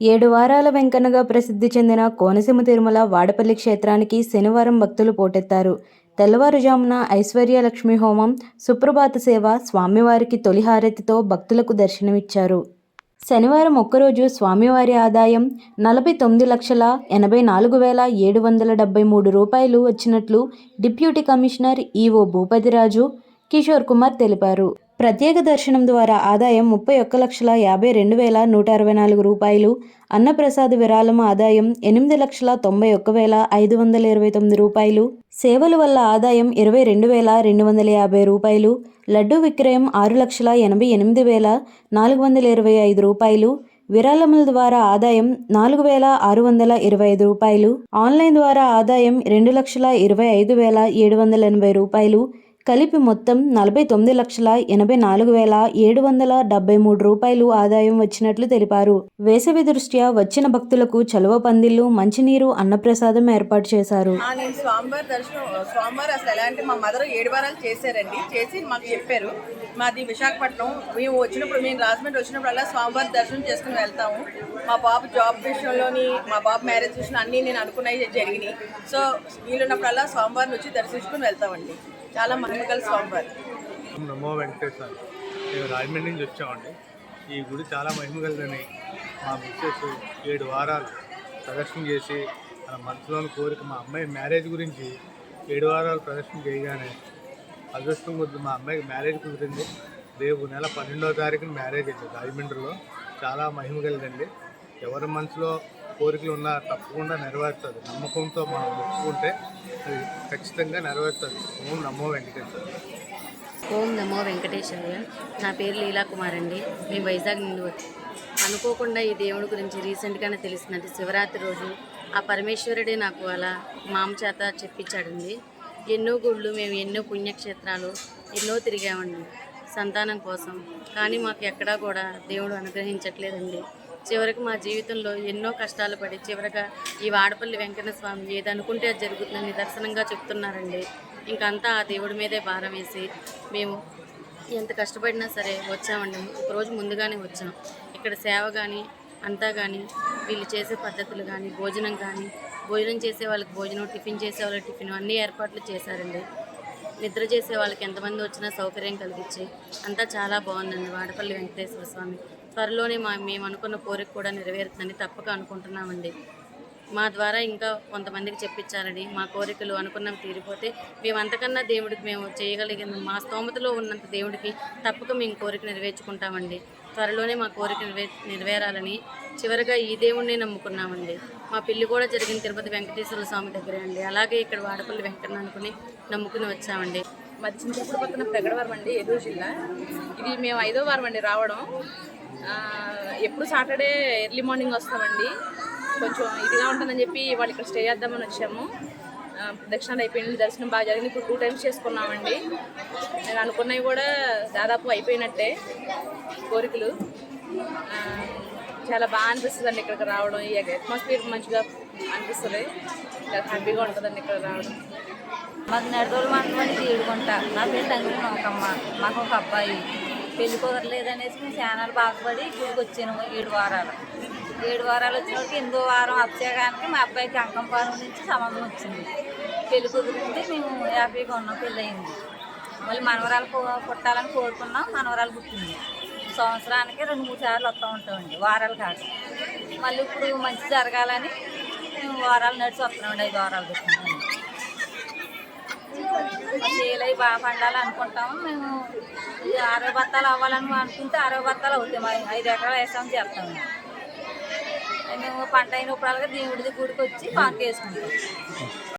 ఏడు వారాల వెంకన్నగా ప్రసిద్ధి చెందిన కోనసీమ తిరుమల వాడపల్లి క్షేత్రానికి శనివారం భక్తులు పోటెత్తారు. తెల్లవారుజామున ఐశ్వర్యలక్ష్మి హోమం సుప్రభాత సేవ స్వామివారికి తొలి హారతితో భక్తులకు దర్శనమిచ్చారు. శనివారం ఒక్కరోజు స్వామివారి ఆదాయం నలభై తొమ్మిది లక్షల ఎనభై నాలుగు వేల ఏడు వందల డెబ్బై మూడు రూపాయలు వచ్చినట్లు deputy commissioner EO Bhupathiraju Kishore Kumar తెలిపారు. ప్రత్యేక దర్శనం ద్వారా ఆదాయం ముప్పై ఒక్క లక్షల యాభై రెండు వేల నూట అరవై నాలుగు రూపాయలు అన్నప్రసాద విరాళం ఆదాయం ఎనిమిది లక్షల తొంభై ఒక్క వేల ఐదు వందల ఇరవై తొమ్మిది రూపాయలు సేవల వల్ల ఆదాయం ఇరవై రెండు వేల రెండు వందల యాభై రూపాయలు లడ్డూ విక్రయం ఆరు లక్షల ఎనభై ఎనిమిది వేల నాలుగు వందల ఇరవై ఐదు రూపాయలు విరాళముల ద్వారా ఆదాయం నాలుగు వేల ఆరు వందల ఇరవై ఐదు రూపాయలు ఆన్లైన్ ద్వారా ఆదాయం రెండు లక్షల ఇరవై ఐదు వేల ఏడు వందల ఎనభై రూపాయలు కలిపి మొత్తం నలభై తొమ్మిది లక్షల ఎనభై నాలుగు వేల ఏడు వందల డెబ్బై మూడు రూపాయలు ఆదాయం వచ్చినట్లు తెలిపారు. వేసవి దృష్ట్యా వచ్చిన భక్తులకు చలువ పందిళ్ళు మంచినీరు అన్నప్రసాదం ఏర్పాటు చేశారు. ఆ, నేను స్వామివారి దర్శనం స్వామివారు అసలు ఎలా అంటే మా మదర్ ఏడు వారాలు చేశారండి. చేసి మాకు చెప్పారు. మాది విశాఖపట్నం. మేము వచ్చినప్పుడు మేము రాజమండ్రి వచ్చినప్పుడు అలా స్వామివారి దర్శనం చేసుకుని వెళ్తాము. మా బాబు జాబ్ విషయంలోని మా బాబు మ్యారేజ్ విషయంలో అన్నీ నేను అనుకున్నాయి జరిగినాయి. సో వీలున్నప్పుడల్లా స్వామివారిని వచ్చి దర్శించుకుని వెళ్తామండి. చాలా మహిమగల స్వామివారు నమో వెంకటేశ్వర మేము రాజమండ్రి నుంచి వచ్చామండి. ఈ గుడి చాలా మహిమగలదని మా మిస్సెస్ ఏడు వారాలు ప్రదర్శన చేసి మన మనసులోని కోరిక మా అమ్మాయి మ్యారేజ్ గురించి ఏడు వారాలు ప్రదర్శన చేయగానే అదృష్టం కొద్ది మా అమ్మాయికి మ్యారేజ్ కుదిరింది. రేపు నెల పన్నెండవ తారీఖున మ్యారేజ్ అయింది రాజమండ్రిలో. చాలా మహిమగలదండి. ఎవరి మనసులో కోరికలు ఉన్నా తప్పకుండా నెరవేరుతుంది. నమ్మకంతో మనం ఒప్పుకుంటే అది ఖచ్చితంగా నెరవేరుతుంది. ఓం నమో వెంకటేశ్వర ఓం నమో వెంకటేశ్వరయ్య నా పేరు లీలా కుమార్ అండి. మేము వైజాగ్ నుండి వచ్చి అనుకోకుండా ఈ దేవుడి గురించి రీసెంట్గానే తెలిసినది శివరాత్రి రోజు. ఆ పరమేశ్వరుడే నాకు అలా మామ చేత చెప్పించాడండి ఎన్నో గుళ్ళు మేము ఎన్నో పుణ్యక్షేత్రాలు ఎన్నో తిరిగామండి సంతానం కోసం. కానీ మాకు ఎక్కడా కూడా దేవుడు అనుగ్రహించట్లేదండి. చివరికి మా జీవితంలో ఎన్నో కష్టాలు పడి చివరగా ఈ వాడపల్లి వెంకన్న స్వామి ఏదనుకుంటే అది జరుగుతుందని నిదర్శనంగా చెప్తున్నారండి. ఇంకంతా ఆ దేవుడి మీదే భారం వేసి మేము ఎంత కష్టపడినా సరే వచ్చామండి. ఒకరోజు ముందుగానే వచ్చాం. ఇక్కడ సేవ కానీ అంతా కానీ వీళ్ళు చేసే పద్ధతులు కానీ భోజనం కానీ భోజనం చేసే వాళ్ళకి భోజనం టిఫిన్ చేసే వాళ్ళకి టిఫిన్ అన్ని ఏర్పాట్లు చేశారండి. నిద్ర చేసే వాళ్ళకి ఎంతమంది వచ్చినా సౌకర్యం కలిగించి అంతా చాలా బాగుందండి. వాడపల్లి వెంకటేశ్వర స్వామి త్వరలోనే మా మేము అనుకున్న కోరిక కూడా నెరవేరుతుందని తప్పక అనుకుంటున్నామండి. మా ద్వారా ఇంకా కొంతమందికి చెప్పించాలని మా కోరికలు అనుకున్నవి తీరిపోతే మేము అంతకన్నా దేవుడికి మేము చేయగలిగిన మా స్తోమతలో ఉన్నంత దేవుడికి తప్పక మేము కోరిక నెరవేర్చుకుంటామండి. త్వరలోనే మా కోరిక నెరవే నెరవేరాలని చివరిగా ఈ దేవుణ్ణి నమ్ముకున్నామండి. మా పెళ్ళి కూడా జరిగిన తిరుపతి వెంకటేశ్వర స్వామి దగ్గరే అండి. అలాగే ఇక్కడ వాడపల్లి వెంకన్న అనుకుని నమ్ముకుని వచ్చామండి. మధ్య పక్కన ప్రగడవరం అండి ఏదో జిల్లా. ఇది మేము ఐదో వారం అండి రావడం. ఎప్పుడు సాటర్డే ఎర్లీ మార్నింగ్ వస్తామండి. కొంచెం ఇదిగా ఉంటుందని చెప్పి వాళ్ళు ఇక్కడ స్టే చేద్దామని వచ్చాము. ఆ, దక్షిణాలు అయిపోయింది దర్శనం బాగా జరిగింది. ఇప్పుడు టూ టైమ్స్ చేసుకున్నామండి. నేను అనుకున్నవి కూడా దాదాపు అయిపోయినట్టే కోరికలు. చాలా బాగా అనిపిస్తుంది అండి ఇక్కడికి రావడం. ఈ అట్మాస్ఫియర్ మంచిగా అనిపిస్తుంది. చాలా హ్యాపీగా ఉంటుందండి ఇక్కడ రావడం. మాకు నడదోలు మాత్రమే తీడుకుంటా నా పేరు ఒక అమ్మ మాకు ఒక అబ్బాయి. పెళ్ళి కుదరలేదనేసి మేము చాలా బాగుపడి గుడికి వచ్చాను ఏడు వారాలు. ఏడు వారాలు వచ్చినప్పుడు ఎనిమిదో వారం వచ్చేయడానికి మా అబ్బాయికి అంకంపాలెం నుంచి సంబంధం వచ్చింది. పెళ్ళి కుదిరింది మేము హ్యాపీగా ఉన్నాం పెళ్ళి అయింది మళ్ళీ మనవరాలు పుట్టాలని కోరుకున్నాం మనవరాలు పుట్టింది. సంవత్సరానికి రెండు మూడు సార్లు వస్తూ ఉంటామండి వారాలు కాదు. మళ్ళీ ఇప్పుడు మంచి జరగాలని మేము వారాలు నడిచి వస్తున్నామండి ఐదు వారాలు పెట్టుకుంటాం చేయలై బాగా పండాలి అనుకుంటాము. మేము అరవై బత్తాలు అవ్వాలని అనుకుంటే అరవై బత్తాలు అవుతాయి. మరి ఐదు ఎకరాలు వేసాం చేస్తాము మేము పంట అయినప్పుడల్లా దేవుడిది గుడికి వచ్చి పాక వేసుకుంటాం.